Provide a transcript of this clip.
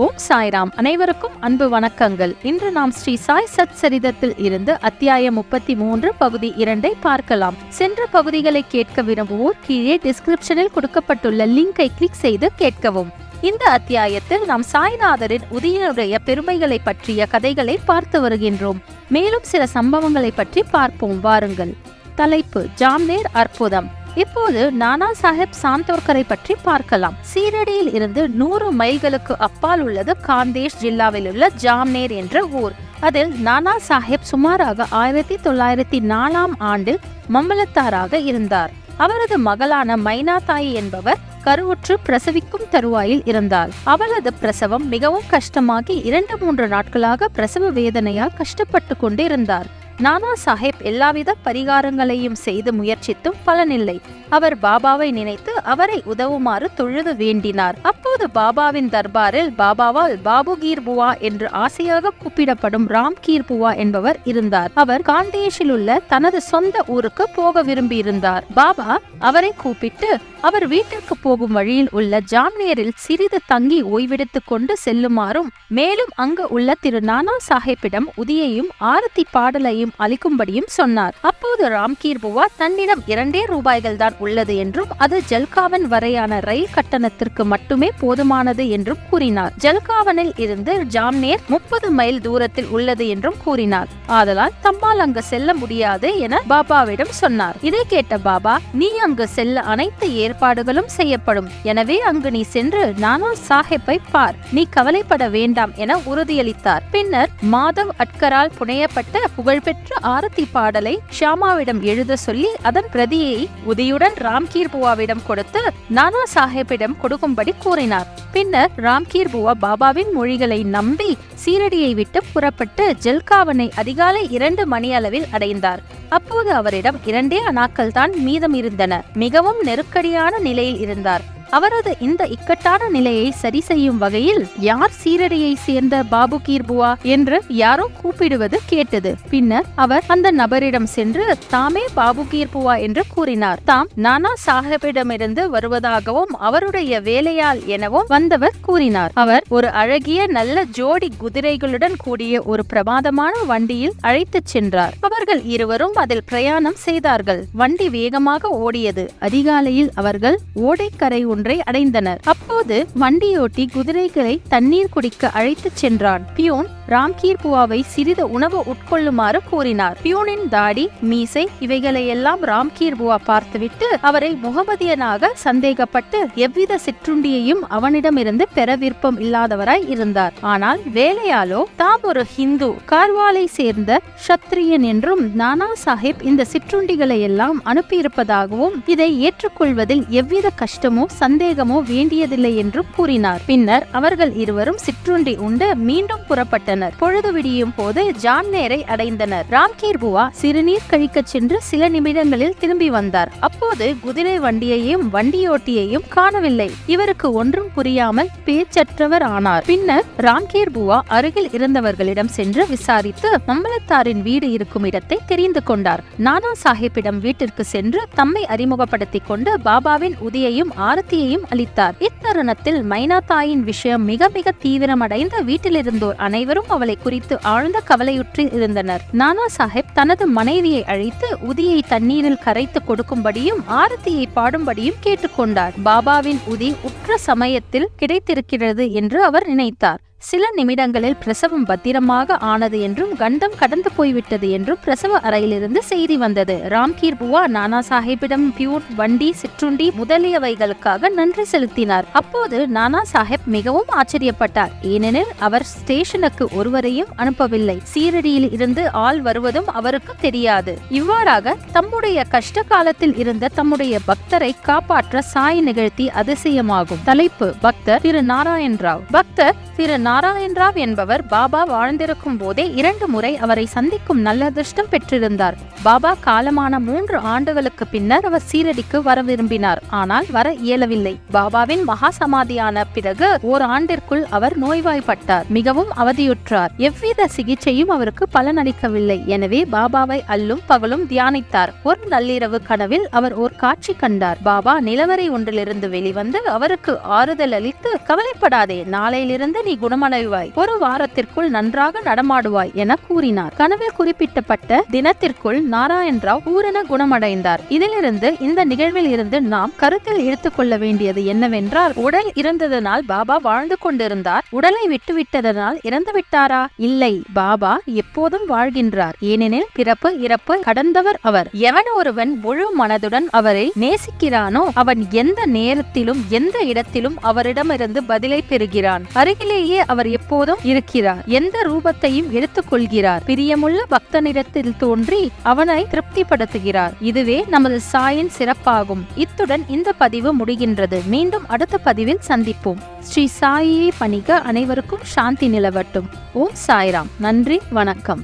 ஓம் சாய்ராம். அனைவருக்கும் அன்பு வணக்கங்கள். இன்று நாம் ஸ்ரீ சாய் சத் சரிதத்தில் இருந்து அத்தியாயம் முப்பத்தி மூன்று பகுதி இரண்டை பார்க்கலாம். சென்ற பகுதிகளை கேட்க விரும்புவோர் கீழே டிஸ்கிரிப்ஷனில் கொடுக்கப்பட்டுள்ள லிங்கை கிளிக் செய்து கேட்கவும். இந்த அத்தியாயத்தில் நாம் சாய்நாதரின் உதயனுடைய பெருமைகளை பற்றிய கதைகளை பார்த்து வருகின்றோம். மேலும் சில சம்பவங்களை பற்றி பார்ப்போம். வாருங்கள். தலைப்பு ஜாம்னேர் அற்புதம். இப்போது நானா சாஹிப் சாந்தோர்கரை பற்றி பார்க்கலாம். சீரடியில் இருந்து நூறு மைல்களுக்கு அப்பால் உள்ளது காந்தேஷ் ஜில்லாவில் உள்ள ஜாம்னேர் என்ற ஊர். அதில் நானா சாஹிப் சுமாராக ஆயிரத்தி தொள்ளாயிரத்தி நாலாம் ஆண்டில் மம்பலத்தாராக இருந்தார். அவரது மகளான மைனாதாயி என்பவர் கருவுற்று பிரசவிக்கும் தருவாயில் இருந்தார். அவளது பிரசவம் மிகவும் கஷ்டமாகி இரண்டு மூன்று நாட்களாக பிரசவ வேதனையால் கஷ்டப்பட்டு கொண்டிருந்தார். நானா சாஹேப் எல்லாவித பரிகாரங்களையும் செய்து முயற்சித்தும் பலனில்லை. அவர் பாபாவை நினைத்து அவரை உதவுமாறு தொழுது வேண்டினார். அப்போது பாபாவின் தர்பாரில் பாபாவால் பாபு கீர்புவா என்று ஆசையாக கூப்பிடப்படும் ராம் கீர்புவா என்பவர் இருந்தார். அவர் காண்டேஷில் உள்ள தனது சொந்த ஊருக்கு போக விரும்பியிருந்தார். பாபா அவரை கூப்பிட்டு அவர் வீட்டிற்கு போகும் வழியில் உள்ள ஜாம்னேரில் சிறிது தங்கி ஓய்வெடுத்துக் கொண்டு செல்லுமாறும் மேலும் அங்கு உள்ள திரு நானா சாஹேப்பிடம் உதியையும் ஆரத்தி பாடலையும் அளிக்கும்படியும் சொன்னார். அப்போது ராம்கீர் புவா தன்னிடம் இரண்டே ரூபாய்கள் தான் உள்ளது என்றும் அது ஜல்காவன் வரையான ரயில் கட்டணத்திற்கு மட்டுமே போதுமானது என்றும் கூறினார். ஜல்காவனில் இருந்து ஜாம்னேர் முப்பது மைல் தூரத்தில் உள்ளது என்றும் கூறினார். ஆதலால் தம்மால் அங்கு செல்ல முடியாது என பாபாவிடம் சொன்னார். இதை கேட்ட பாபா நீ அங்கு செல்ல அனைத்து ஏற்பாடுகளும் செய்யப்படும். எனவே அங்கு நீ சென்று நானா சாஹிப்பை பார். நீ கவலைப்பட வேண்டாம் என உறுதியளித்தார். பின்னர் மாதவ் அட்கரால் புனையப்பட்ட புகழ்பெற்ற ஆரத்தி பாடலை ஷியாமாவிடம் எழுத சொல்லி அதன் பிரதியை உதியுடன் ராம்கீர் புவாவிடம் கொடுத்து நானா சாஹேப்பிடம் கொடுக்கும்படி கூறினார். பின்னர் ராம்கீர் புவா பாபாவின் மொழிகளை நம்பி சீரடியை விட்டு புறப்பட்டு ஜெல்காவனை அதிகாலை இரண்டு மணி அளவில் அடைந்தார். அப்போது அவரிடம் இரண்டே அணாக்கள் தான் மீதம் இருந்தன. மிகவும் நெருக்கடியான நிலையில் இருந்தார். அவரது இந்த இக்கட்டான நிலையை சரி செய்யும் வகையில் யார் சீரடியை சேர்ந்த பாபு கீர்புவா என்று யாரோ கூப்பிடுவது கேட்டது. பின்னர் அவர் அந்த நபரிடம் சென்று தாமே பாபு கீர்புவா என்று கூறினார். தாம் நானா சாஹிப்பிடமிருந்து வருவதாகவும் அவருடைய வேலையால் எனவும் வந்தவர் கூறினார். அவர் ஒரு அழகிய நல்ல ஜோடி குதிரைகளுடன் கூடிய ஒரு பிரமாதமான வண்டியில் அழைத்துச் சென்றார். அவர்கள் இருவரும் அதில் பிரயாணம் செய்தார்கள். வண்டி வேகமாக ஓடியது. அதிகாலையில் அவர்கள் ஓடைக்கரை ஒன்றை அடைந்தனர். அப்போது வண்டியோட்டி குதிரைகளை தண்ணீர் குடிக்க அழைத்துச் சென்றான். பியோன் ராம்கீர் புவாவை சிறிது உணவு உட்கொள்ளுமாறு கூறினார் பியூனின் தாடி மீசை இவைகளையெல்லாம் ராம்கீர் புவா பார்த்துவிட்டு அவரை முகமதியனாக சந்தேகப்பட்டு எவ்வித சிற்றுண்டியையும் அவனிடமிருந்து பெற விருப்பம் இல்லாதவராய் இருந்தார். ஆனால் வேலையாலோ தாம் ஒரு ஹிந்து கார்வாலை சேர்ந்த ஷத்ரியன் என்றும் நானா சாஹிப் இந்த சிற்றுண்டிகளை எல்லாம் அனுப்பியிருப்பதாகவும் இதை ஏற்றுக்கொள்வதில் எவ்வித கஷ்டமோ சந்தேகமோ வேண்டியதில்லை என்றும் கூறினார். பின்னர் அவர்கள் இருவரும் சிற்றுண்டி உண்டு மீண்டும் புறப்பட்டனர். பொழுது விடியும் போது ஜான்னேரை அடைந்தனர். ராம்கீர் புவா சிறுநீர் கழிக்கச் சென்று சில நிமிடங்களில் திரும்பி வந்தார். அப்போது குதிரை வண்டியையும் வண்டியோட்டியையும் காணவில்லை. இவருக்கு ஒன்றும் புரியாமல் பேச்சற்றவர் ஆனார். பின்னர் ராம்கீர் புவா அருகில் இருந்தவர்களிடம் சென்று விசாரித்து மம்பலத்தாரின் வீடு இருக்கும் இடத்தை தெரிந்து கொண்டார். நானா சாஹிப்பிடம் வீட்டிற்கு சென்று தம்மை அறிமுகப்படுத்திக் கொண்டு பாபாவின் உதியையும் ஆரத்தியையும் அளித்தார். இத்தருணத்தில் மைனா தாயின் விஷயம் மிக மிக தீவிரமடைந்த வீட்டிலிருந்தோர் அனைவரும் அவளை குறித்து ஆழ்ந்த கவலையுற்றி இருந்தனர். நானா சாஹிப் தனது மனைவியை அழைத்து உதியை தண்ணீரில் கரைத்து கொடுக்கும்படியும் ஆரத்தியை பாடும்படியும் கேட்டுக்கொண்டார். பாபாவின் உதி உற்ற சமயத்தில் கிடைத்திருக்கிறது என்று அவர் நினைத்தார். சில நிமிடங்களில் பிரசவம் பத்திரமாக ஆனது என்றும் கண்டம் கடந்து போய்விட்டது என்றும் பிரசவ அறையிலிருந்து செய்தி வந்தது. ராம்கீர் புவா நானா சாஹிப்பிடம் பியூர் வண்டி சிற்றுண்டி முதலியவைகளுக்காக நன்றி செலுத்தினார். அப்போது நானா சாஹிப் மிகவும் ஆச்சரியப்பட்டார். ஏனெனில் அவர் ஸ்டேஷனுக்கு ஒருவரையும் அனுப்பவில்லை. சீரடியில் இருந்து ஆள் வருவதும் அவருக்கு தெரியாது. இவ்வாறாக தம்முடைய கஷ்ட காலத்தில் இருந்த தம்முடைய பக்தரை காப்பாற்ற சாய் நிகழ்த்தி அதிசயமாகும். தலைப்பு பக்தர் திரு நாராயண் ராவ். பக்தர் திரு நாராயண் ராவ் என்பவர் பாபா வாழ்ந்திருக்கும் போதே இரண்டு முறை அவரை சந்திக்கும் நல்ல அதிர்ஷ்டம் பெற்றிருந்தார். பாபா காலமான மூன்று ஆண்டுகளுக்கு பின்னர் அவர் சீரடிக்கு வர விரும்பினார். ஆனால் வர இயலவில்லை. பாபாவின் மகா சமாதியான பிறகு ஓர் ஆண்டிற்குள் அவர் நோய்வாய்ப்பட்டார். மிகவும் அவதியுற்றார். எவ்வித சிகிச்சையும் அவருக்கு பலனளிக்கவில்லை. எனவே பாபாவை அல்லும் பகலும் தியானித்தார். ஒரு நள்ளிரவு கனவில் அவர் ஓர் காட்சி கண்டார். பாபா நிலவரை ஒன்றிலிருந்து வெளிவந்து அவருக்கு ஆறுதல் அளித்து கவலைப்படாதே நாளையிலிருந்து நீ குணமடைவாய் ஒரு வாரத்திற்குள் நன்றாக நடமாடுவாய் என கூறினார். கனவில் குறிப்பிட்டப்பட்ட தினத்திற்குள் நாராயண் ராவ் பூரண குணமடைந்தார். இதிலிருந்து இந்த நிகழ்வில் இருந்து நாம் கருத்தில் எடுத்துக்கொள்ள வேண்டியது என்னவென்றால் உடல் இருந்ததனால் பாபா வாழ்ந்து கொண்டிருந்தார். உடலை விட்டுவிட்டதனால் இறந்து விட்டாரா? இல்லை. பாபா எப்போதும் வாழ்கின்றார். ஏனெனில் பிறப்பு இறப்பு கடந்தவர் அவர். எவன் ஒருவன் முழு மனதுடன் அவரை நேசிக்கிறானோ அவன் எந்த நேரத்திலும் எந்த இடத்திலும் அவரிடமிருந்து பதிலை பெறுகிறான். அருகிலேயே அவர் எப்போதும் இருக்கிறார். எந்த ரூபத்தையும் எடுத்துக்கொள்கிறார். பிரியமுள்ள பக்தனிடத்தில் தோன்றி அவனை திருப்திப்படுத்துகிறார். இதுவே நமது சாயின் சிறப்பாகும். இத்துடன் இந்த பதிவு முடிகின்றது. மீண்டும் அடுத்த பதிவில் சந்திப்போம். ஸ்ரீ சாயியை பணிக அனைவருக்கும் சாந்தி நிலவட்டும். ஓம் சாய்ராம். நன்றி. வணக்கம்.